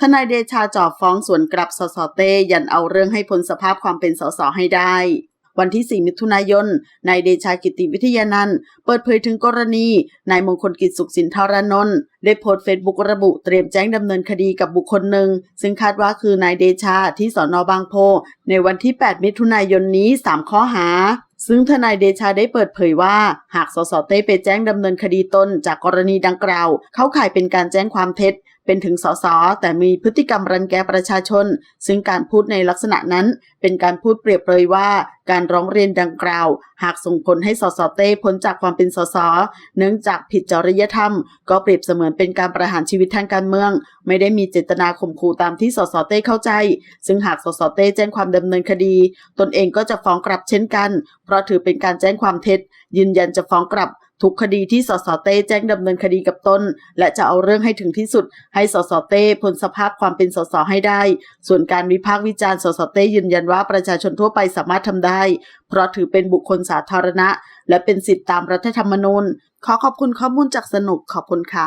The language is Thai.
ทนายเดชาจ่อฟ้องสวนกลับสสเต้ยันเอาเรื่องให้พ้นสภาพความเป็นสสให้ได้ วันที่ 4 มิถุนายน นายเดชากิติวิทยานันท์เปิดเผยถึงกรณี นายมงคลกิจสุขสินธารานนท์ได้โพสต์เฟซบุ๊กระบุเตรียมแจ้งดำเนินคดีกับบุคคลหนึ่ง ซึ่งคาดว่าคือนายเดชาที่สอนอบางโพ ในวันที่ 8 มิถุนายนนี้ 3 ข้อหาซึ่งทนายเดชาได้เปิดเผยว่า หากสสเต้ไปแจ้งดำเนินคดีตนจากกรณีดังกล่าว เข้าข่ายเป็นการแจ้งความเท็จ เป็นถึงสสแต่มีพฤติกรรมรังแกประชาชน ซึ่งการพูดในลักษณะนั้น เป็นการพูดเปรียบเลยว่า การร้องเรียนดังกล่าว หากส่งผลให้สสเต้พ้นจากความเป็นสสเนื่องจากผิดจริยธรรม ก็เปรียบเสมือนเป็นการประหารชีวิตทางการเมือง ไม่ได้มีเจตนาข่มขู่ตามที่สสเต้เข้าใจ ซึ่งหากสสเต้แจ้งความดำเนินคดี ตนเองก็จะฟ้องกลับเช่นกัน เพราะถือเป็นการแจ้งความเท็จ ยืนยันจะฟ้องกลับทุกคดีที่สสเต้แจ้งดำเนินคดีกับตนและจะเอาเรื่องให้ถึงที่สุด ให้สสเต้พ้นสภาพความเป็นสสให้ได้ ส่วนการวิพากษ์วิจารณ์สสเต้ยืนยันว่าประชาชนทั่วไปสามารถทำได้ เพราะถือเป็นบุคคลสาธารณะ และเป็นสิทธิตามรัฐธรรมนูญ ขอขอบคุณข้อมูลจากสนุกขอบคุณค่ะ